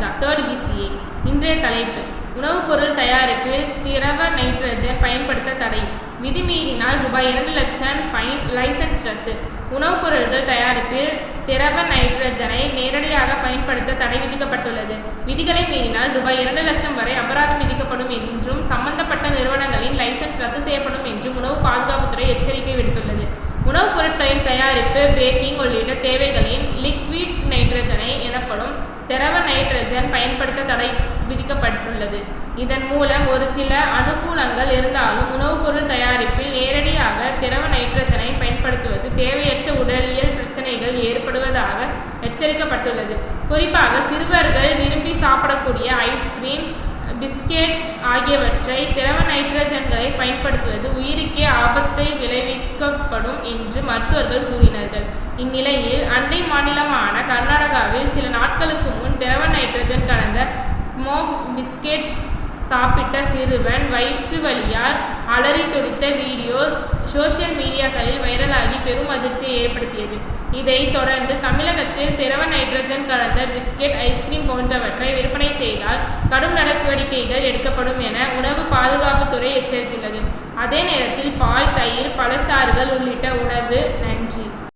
Third PCA இன்றைய தலைப்பு. உணவுப் பொருள் தயாரிப்பில் திரவ நைட்ரஜன் பயன்படுத்த தடை. விதிமீறினால் ரூபாய் இரண்டு லட்சம் ஃபைன் லைசன்ஸ் ரத்து. உணவுப் பொருட்கள் தயாரிப்பில் திரவ நைட்ரஜனை நேரடியாக பயன்படுத்த தடை விதிக்கப்பட்டுள்ளது. விதிகளை மீறினால் ரூபாய் இரண்டு லட்சம் வரை அபராதம் விதிக்கப்படும் என்றும் சம்பந்தப்பட்ட நிறுவனங்களின் லைசன்ஸ் ரத்து செய்யப்படும் என்றும் உணவு பாதுகாப்புத்துறை எச்சரிக்கை விடுத்துள்ளது. உணவுப் பொருட்களின் தயாரிப்பு பேக்கிங் உள்ளிட்ட தேவைகளின் லிக்விட் நைட்ரஜனை எனப்படும் திரவ நைட்ரஜன் பயன்படுத்த தடை விதிக்கப்பட்டுள்ளது. இதன் மூலம் ஒரு சில அனுகூலங்கள் இருந்தாலும் உணவுப் பொருள் தயாரிப்பில் நேரடியாக திரவ நைட்ரஜனை பயன்படுத்துவது தேவையற்ற உடலியல் பிரச்சனைகள் ஏற்படுவதாக எச்சரிக்கப்பட்டுள்ளது. குறிப்பாக சிறுவர்கள் விரும்பி சாப்பிடக்கூடிய ஐஸ்கிரீம் பிஸ்கெட் ஆகியவற்றை திரவ நைட்ரஜன்களை பயன்படுத்துவது உயிருக்கே ஆபத்தை விளைவிக்கப்படும் என்று மருத்துவர்கள் கூறினார்கள். இந்நிலையில் அண்டை மாநிலமான கர்நாடகாவில் சில நாட்கள் முன் திரவ நைட்ரஜன் கலந்த ஸ்மோக் பிஸ்கெட் சாப்பிட்ட சிறுவன் வயிற்று வலியால் அலறி துடித்த வீடியோஸ் சோசியல் மீடியாக்களில் வைரலாகி பெரும் அதிர்ச்சியை ஏற்படுத்தியது. இதைத் தொடர்ந்து தமிழகத்தில் திரவ நைட்ரஜன் கலந்த பிஸ்கெட் ஐஸ்கிரீம் போன்றவற்றை விற்பனை செய்தால் கடும் நடவடிக்கைகள் எடுக்கப்படும் என உணவு பாதுகாப்புத்துறை எச்சரித்துள்ளது. அதே நேரத்தில் பால் தயிர் பழச்சாறுகள் உள்ளிட்ட உணவு